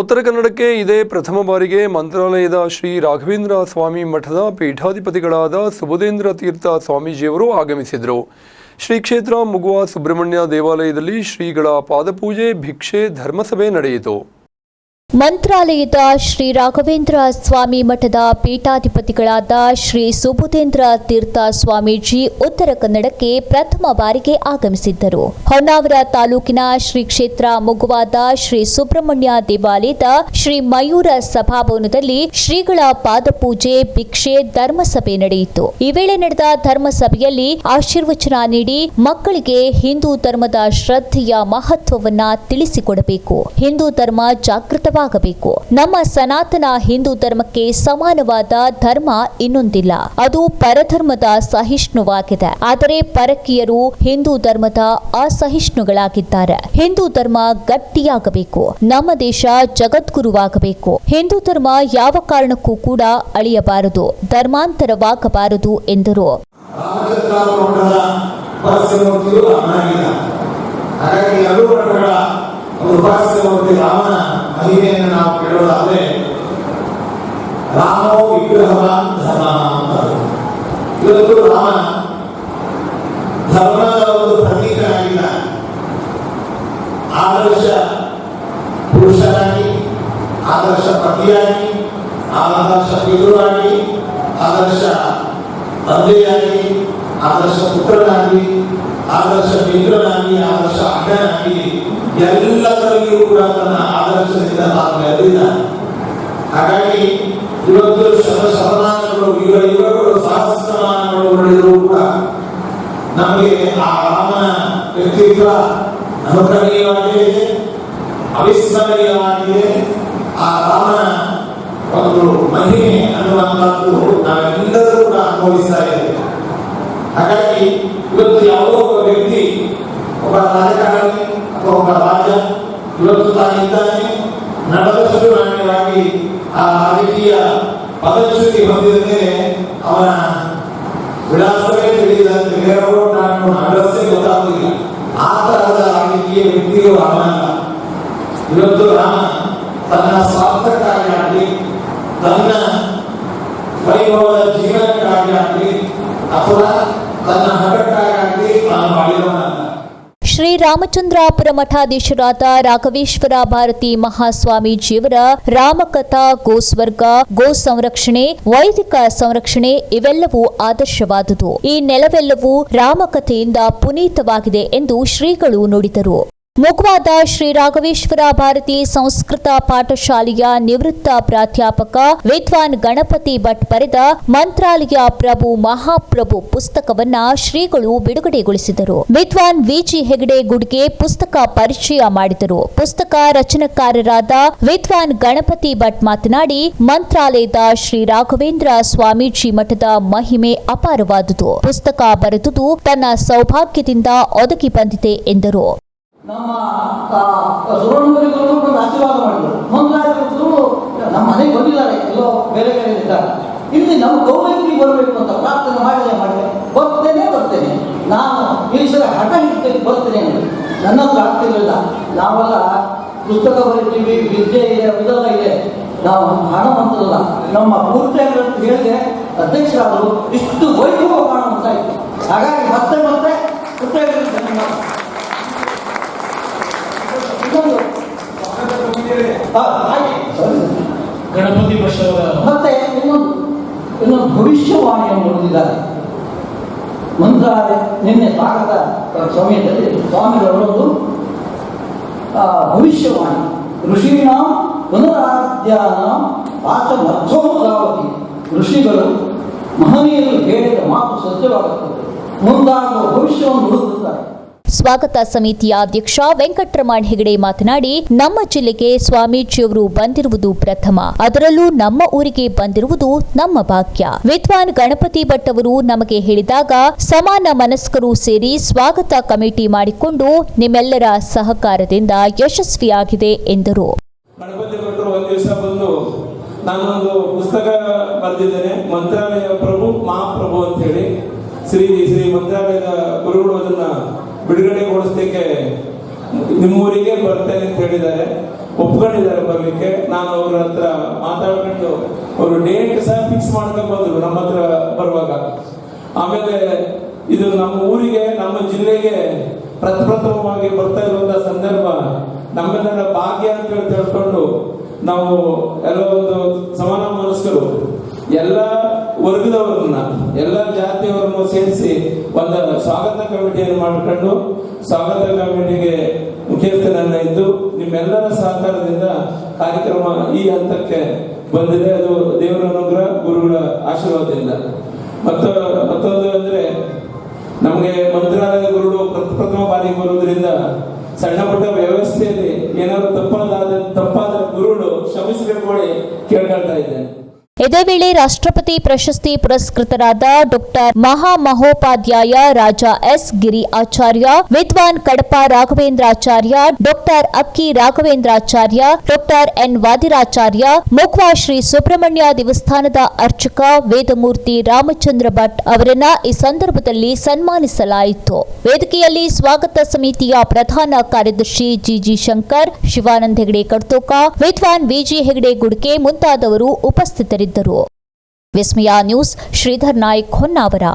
ಉತ್ತರ ಕನ್ನಡಕ್ಕೆ ಇದೇ ಪ್ರಥಮ ಬಾರಿಗೆ ಮಂತ್ರಾಲಯದ ಶ್ರೀ ರಾಘವೇಂದ್ರ ಸ್ವಾಮಿ ಮಠದ ಪೀಠಾಧಿಪತಿಗಳಾದ ಸುಬುಧೇಂದ್ರ ತೀರ್ಥ ಸ್ವಾಮೀಜಿಯವರು ಆಗಮಿಸಿದರು ಶ್ರೀ ಕ್ಷೇತ್ರ ಮುಗುವ ಸುಬ್ರಹ್ಮಣ್ಯ ದೇವಾಲಯದಲ್ಲಿ ಶ್ರೀಗಳ ಪಾದಪೂಜೆ, ಭಿಕ್ಷೆ, ಧರ್ಮಸಭೆ ನಡೆಯಿತು. ಮಂತ್ರಾಲಯದ ಶ್ರೀ ರಾಘವೇಂದ್ರ ಸ್ವಾಮಿ ಮಠದ ಪೀಠಾಧಿಪತಿಗಳಾದ ಶ್ರೀ ಸುಬುಧೇಂದ್ರ ತೀರ್ಥ ಸ್ವಾಮೀಜಿ ಉತ್ತರ ಕನ್ನಡಕ್ಕೆ ಪ್ರಥಮ ಬಾರಿಗೆ ಆಗಮಿಸಿದ್ದರು. ಹೊನ್ನಾವರ ತಾಲೂಕಿನ ಶ್ರೀ ಕ್ಷೇತ್ರ ಮುಗುವಾದ ಶ್ರೀ ಸುಬ್ರಹ್ಮಣ್ಯ ದೇವಾಲಯದ ಶ್ರೀ ಮಯೂರ ಸಭಾಭವನದಲ್ಲಿ ಶ್ರೀಗಳ ಪಾದಪೂಜೆ, ಭಿಕ್ಷೆ, ಧರ್ಮಸಭೆ ನಡೆಯಿತು. ಈ ವೇಳೆ ನಡೆದ ಧರ್ಮಸಭೆಯಲ್ಲಿ ಆಶೀರ್ವಚನ ನೀಡಿ ಮಕ್ಕಳಿಗೆ ಹಿಂದೂ ಧರ್ಮದ ಶ್ರದ್ಧೆಯ ಮಹತ್ವವನ್ನ ತಿಳಿಸಿಕೊಡಬೇಕು. ಹಿಂದೂ ಧರ್ಮ ಜಾಗೃತವಾಗಬೇಕು ನಮ್ಮ ಸನಾತನ ಹಿಂದೂ ಧರ್ಮಕ್ಕೆ ಸಮಾನವಾದ ಧರ್ಮ ಇನ್ನೊಂದಿಲ್ಲ. ಅದು ಪರಧರ್ಮದ ಸಹಿಷ್ಣುವಾಗಿದೆ. ಆದರೆ ಪರಕೀಯರು ಹಿಂದೂ ಧರ್ಮದ ಅಸಹಿಷ್ಣುಗಳಾಗಿದ್ದಾರೆ. ಹಿಂದೂ ಧರ್ಮ ಗಟ್ಟಿಯಾಗಬೇಕು. ನಮ್ಮ ದೇಶ ಜಗದ್ಗುರುವಾಗಬೇಕು. ಹಿಂದೂ ಧರ್ಮ ಯಾವ ಕಾರಣಕ್ಕೂ ಕೂಡ ಅಳಿಯಬಾರದು. ಧರ್ಮಾಂತರವಾಗಬಾರದು ಎಂದರು. ಹಾಗಾಗಿ ಮಹಿಮೆಯನ್ನು ನಾವು ಕೇಳೋದಾದ್ರೆ, ರಾಮೋ ವಿಗ್ರಹವಾನ್ ಧರ್ಮ ಅಂತ ಇವತ್ತು ರಾಮ ಧರ್ಮದ ಒಂದು ಪ್ರತೀಕನಾಗಿಲ್ಲ ಆದರ್ಶ ಪುರುಷನಾಗಿ ಆದರ್ಶ ಪತಿಯಾಗಿ, ಆದರ್ಶ ಪಿತೃವಾಗಿ, ಆದರ್ಶ ತಂದೆಯಾಗಿ, ಆದರ್ಶ ಪುತ್ರನಾಗಿ, ಆದರ್ಶ ಮಿತ್ರನಾಗಿ, ಆದರ್ಶ ಅಣ್ಣನಾಗಿ ಎಲ್ಲದರಲ್ಲಿಯೂ ಕೂಡ ತನ್ನ ಆದರ್ಶದಿಂದ ತಾನು ಮೆರೆದಿದ್ದಾನೆ ಹಾಗಾಗಿ ಇವತ್ತು ಶತ ಶತಮಾನಗಳು ಯುವ ಯುವಕರು ಸಹಸ್ರಮಾನಗಳು ನಡೆದರೂ ಕೂಡ ನಮಗೆ ಆ ರಾಮನ ವ್ಯಕ್ತಿತ್ವ ಅನುಕರಣೀಯವಾಗಿದೆ, ಅವಿಸ್ಮರಣೀಯವಾಗಿದೆ. ಆ ರಾಮನ ಒಂದು ಮಹಿಮೆ ಅನ್ನುವಂಥದ್ದು ನಾವೆಲ್ಲರೂ ಕೂಡ ಅನುಭವಿಸ್ತಾ ಇದ್ದೇವೆ. ಹಾಗಾಗಿ ಇವತ್ತು ಯಾವುದೋ ಒಬ್ಬ ವ್ಯಕ್ತಿ, ಒಬ್ಬ ರಾಜಕಾರಣಿ ಒಬ್ಬ ರಾಜ ಇವತ್ತು ತಾನಿದ್ದಾನೆ ನಡೆದಷ್ಟು ನಾಣ್ಯವಾಗಿ ಆ ರಾಜಕೀಯ ಪದಚ್ಯುತಿ ಹೊಂದಿದ ಅವನ ವಿಳಾಸವೇ ತಿಳಿದಂತೆ ಬೇರೆಯವರು ನಾನು ಅಡ್ರೆಸ್ಸೇ ಗೊತ್ತಾಗುವುದಿಲ್ಲ ಆ ತರಹದ ರಾಜಕೀಯ ವ್ಯಕ್ತಿಯು ರಾಮನಲ್ಲ ಇವತ್ತು ರಾಮ ತನ್ನ ಸ್ವಾರ್ಥಕ್ಕಾಗಿ ತನ್ನ ವೈಭವದ ಜೀವನಕ್ಕಾಗಿ ಅಥವಾ ತನ್ನ ಶ್ರೀರಾಮಚಂದ್ರಾಪುರ ಮಠಾಧೀಶರಾದ ರಾಘವೇಶ್ವರ ಭಾರತಿ ಮಹಾಸ್ವಾಮೀಜಿಯವರ ರಾಮಕಥಾ, ಗೋಸ್ವರ್ಗ, ಗೋ ಸಂರಕ್ಷಣೆ, ವೈದಿಕ ಸಂರಕ್ಷಣೆ ಇವೆಲ್ಲವೂ ಆದರ್ಶವಾದುದು. ಈ ನೆಲವೆಲ್ಲವೂ ರಾಮಕಥೆಯಿಂದ ಪುನೀತವಾಗಿದೆ ಎಂದು ಶ್ರೀಗಳು ನುಡಿದರು. ಮುಖವಾದ ಶ್ರೀ ರಾಘವೇಶ್ವರ ಭಾರತಿ ಸಂಸ್ಕೃತ ಪಾಠಶಾಲೆಯ ನಿವೃತ್ತ ಪ್ರಾಧ್ಯಾಪಕ ವಿದ್ವಾನ್ ಗಣಪತಿ ಭಟ್ ಬರೆದ ಮಂತ್ರಾಲಯ ಪ್ರಭು ಮಹಾಪ್ರಭು ಪುಸ್ತಕವನ್ನ ಶ್ರೀಗಳು ಬಿಡುಗಡೆಗೊಳಿಸಿದರು. ವಿದ್ವಾನ್ ವಿಜಿ ಹೆಗಡೆ ಗುಡ್ಗೆ ಪುಸ್ತಕ ಪರಿಚಯ ಮಾಡಿದರು. ಪುಸ್ತಕ ರಚನಕಾರರಾದ ವಿದ್ವಾನ್ ಗಣಪತಿ ಭಟ್ ಮಾತನಾಡಿ, ಮಂತ್ರಾಲಯದ ಶ್ರೀ ರಾಘವೇಂದ್ರ ಸ್ವಾಮೀಜಿ ಮಠದ ಮಹಿಮೆ ಅಪಾರವಾದುದು. ಪುಸ್ತಕ ಬರೆದುದು ತನ್ನ ಸೌಭಾಗ್ಯದಿಂದ ಒದಗಿ ಬಂದಿದೆ ಎಂದರು. ನಮ್ಮ ಸುವರ್ಣಮುರಿಗಳು ಒಂದು ಆಶೀರ್ವಾದ ಮಾಡಿದ್ರು ಮಂಗಳಾರರು ನಮ್ಮ ಮನೆಗೆ ಬಂದಿದ್ದಾರೆ, ಎಲ್ಲೋ ಬೇರೆ ಬೇರೆ ಇದ್ದಾರೆ. ಇಲ್ಲಿ ನಮ್ಮ ಗೌರವಕ್ಕೆ ಬರಬೇಕು ಅಂತ ಪ್ರಾರ್ಥನೆ ಮಾಡಿದೆ ಮಾಡಿದೆ. ಬರ್ತೇನೆ ಬರ್ತೇನೆ. ನಾನು ಈಶ್ವರ ಹಠ ಹಿಡ್ತೇನೆ ಬರ್ತೇನೆ ಅಂತ. ನನ್ನ ಹತ್ರ ಆಗ್ತಿರಲಿಲ್ಲ. ನಾವೆಲ್ಲ ಪುಸ್ತಕ ಬರೀತೀವಿ, ವಿದ್ಯೆ ಇದೆ ಇದೆಲ್ಲ ಇದೆ. ನಾವು ಹಣವಂತರಲ್ಲ ನಮ್ಮ ಪೂರ್ತಿಯಾಗಿ ಹೇಳಿದೆ ಅಧ್ಯಕ್ಷರಾದರು ಇಷ್ಟು ವೈಭವ ಮಾಡುವಂತ ಇತ್ತು ಹಾಗಾಗಿ ಮತ್ತೆ ಮತ್ತೆ ಪುಸ್ತಕ ಗಣಪತಿ ಮತ್ತೆ ಇನ್ನೊಂದು ಇನ್ನೊಂದು ಭವಿಷ್ಯವಾಣಿಯನ್ನು ಹೊಂದಿದ್ದಾರೆ ಮಂತ್ರಾಲಯ ನಿನ್ನೆ ಭಾರತ ಸಮಯದಲ್ಲಿ ಸ್ವಾಮಿಗಳವರೊಂದು ಆ, ಭವಿಷ್ಯವಾಣಿ. ಋಷಿನ ಪುನರಾಧ್ಯಾನ ವಾಚ ಮಧ್ವಮದಾವತಿ ಋಷಿಗಳು ಮಹನೀಯರು ಹೇಳಿದ ಮಾತು ಸತ್ಯವಾಗುತ್ತದೆ. ಮುಂದಾಗುವ ಭವಿಷ್ಯವನ್ನು ಹುಡುಕುತ್ತಾರೆ ಸ್ವಾಗತ ಸಮಿತಿಯ ಅಧ್ಯಕ್ಷ ವೆಂಕಟರಮಣ್ ಹೆಗಡೆ ಮಾತನಾಡಿ, ನಮ್ಮ ಜಿಲ್ಲೆಗೆ ಸ್ವಾಮೀಜಿಯವರು ಬಂದಿರುವುದು ಪ್ರಥಮ. ಅದರಲ್ಲೂ ನಮ್ಮ ಊರಿಗೆ ಬಂದಿರುವುದು ನಮ್ಮ ಭಾಗ್ಯ. ವಿದ್ವಾನ್ ಗಣಪತಿ ಭಟ್ ಅವರು ನಮಗೆ ಹೇಳಿದಾಗ, ಸಮಾನ ಮನಸ್ಕರು ಸೇರಿ ಸ್ವಾಗತ ಕಮಿಟಿ ಮಾಡಿಕೊಂಡು ನಿಮ್ಮೆಲ್ಲರ ಸಹಕಾರದಿಂದ ಯಶಸ್ವಿಯಾಗಿದೆ ಎಂದರು. ನಾನೊಂದು ಪುಸ್ತಕ ಬರೆದಿದ್ದೇನೆ, ಮಂತ್ರಾಲಯ ಪ್ರಭು ಮಹಾಪ್ರಭು ಅಂತ ಹೇಳಿ. ಶ್ರೀ ಶ್ರೀ ಮಂತ್ರಾಲಯದ ಗುರುಗಳು ಅದನ್ನ ಬಿಡುಗಡೆಗೊಳಿಸಲಿಕ್ಕೆ ನಿಮ್ಮೂರಿಗೆ ಬರ್ತೇನೆ ಅಂತ ಹೇಳಿದ್ದಾರೆ. ಒಪ್ಕೊಂಡಿದ್ದಾರೆ ಬರ್ಲಿಕ್ಕೆ. ನಾನು ಅವ್ರ ಹತ್ರ ಮಾತಾಡ್ಕೊಂಡು ಅವರು ಡೇಟ್ ಸಹ ಫಿಕ್ಸ್ ಮಾಡ್ಕೊಂಡು ಬಂದರು, ನಮ್ಮ ಹತ್ರ ಬರುವಾಗ. ಆಮೇಲೆ ಇದು ನಮ್ಮ ಊರಿಗೆ, ನಮ್ಮ ಜಿಲ್ಲೆಗೆ ಪ್ರಥಮವಾಗಿ ಬರ್ತಾ ಇರುವಂತಹ ಸಂದರ್ಭ ನಮ್ಮೆಲ್ಲರ ಭಾಗ್ಯ ಅಂತ ಹೇಳಿ ತಿಳ್ಕೊಂಡು ನಾವು ಎಲ್ಲ ಒಂದು ಸಮಾನ ಮನಸ್ಕರು. ಎಲ್ಲ ವರ್ಗದವರನ್ನ, ಎಲ್ಲ ಜಾತಿಯವರನ್ನು ಸೇರಿಸಿ ಒಂದು ಸ್ವಾಗತ ಕಮಿಟಿಯನ್ನು ಮಾಡಿಕೊಂಡು, ಸ್ವಾಗತ ಕಮಿಟಿಗೆ ಮುಖ್ಯಸ್ಥನನ್ನ ಇದ್ದು, ನಿಮ್ಮೆಲ್ಲರ ಸಹಕಾರದಿಂದ ಕಾರ್ಯಕ್ರಮ ಈ ಹಂತಕ್ಕೆ ಬಂದಿದೆ. ಅದು ದೇವರ ಅನುಗ್ರಹ, ಗುರುಗಳ ಆಶೀರ್ವಾದದಿಂದ. ಮತ್ತು, ಮತ್ತೊಂದು ಅಂದ್ರೆ, ನಮಗೆ ಮಂತ್ರಾಲಯದ ಗುರುಗಳು ಪ್ರಥಮ ಬಾರಿಗೆ ಬರುವುದರಿಂದ ಸಣ್ಣ ಪುಟ್ಟ ವ್ಯವಸ್ಥೆಯಲ್ಲಿ ಏನಾದ್ರು ತಪ್ಪಾದ ತಪ್ಪಾದ ಗುರುಗಳು ಶ್ರಮಿಸಿಕೊಳ್ಳಿ ಕೇಳ್ಕೊಳ್ತಾ ಇದ್ದೇನೆ. ಇದೇ ವೇಳೆ ರಾಷ್ಟ್ರಪತಿ ಪ್ರಶಸ್ತಿ ಪುರಸ್ಕೃತರಾದ ಡಾಕ್ಟರ್ ಮಹಾಮಹೋಪಾಧ್ಯಾಯ ರಾಜ ಎಸ್ ಗಿರಿ ಆಚಾರ್ಯ ವಿದ್ವಾನ್ Kadapa Raghavendracharya, doctor Akki Raghavendracharya, doctor N Vadiracharya, ಮುಖ್ವಾ Shri Subrahmanya ದೇವಸ್ಥಾನದ ಅರ್ಚಕ ವೇದಮೂರ್ತಿ ರಾಮಚಂದ್ರ ಭಟ್ ಅವರನ್ನ ಈ ಸಂದರ್ಭದಲ್ಲಿ ಸನ್ಮಾನಿಸಲಾಯಿತು. ವೇದಿಕೆಯಲ್ಲಿ ಸ್ವಾಗತ ಸಮಿತಿಯ ಪ್ರಧಾನ ಕಾರ್ಯದರ್ಶಿ ಜಿಜಿ ಶಂಕರ್, ಶಿವಾನಂದ ಹೆಗಡೆ ಕಡ್ತೋಕ, ವಿದ್ವಾನ್ ವಿಜಿ ಹೆಗಡೆ ಗುಡ್ಕೆ ಮುಂತಾದವರು ಉಪಸ್ಥಿತರಿದ್ದರು. ವಿಸ್ಮಯ ನ್ಯೂಸ್ ಶ್ರೀಧರ್ ನಾಯ್ಕ್ ಹೊನ್ನಾವರ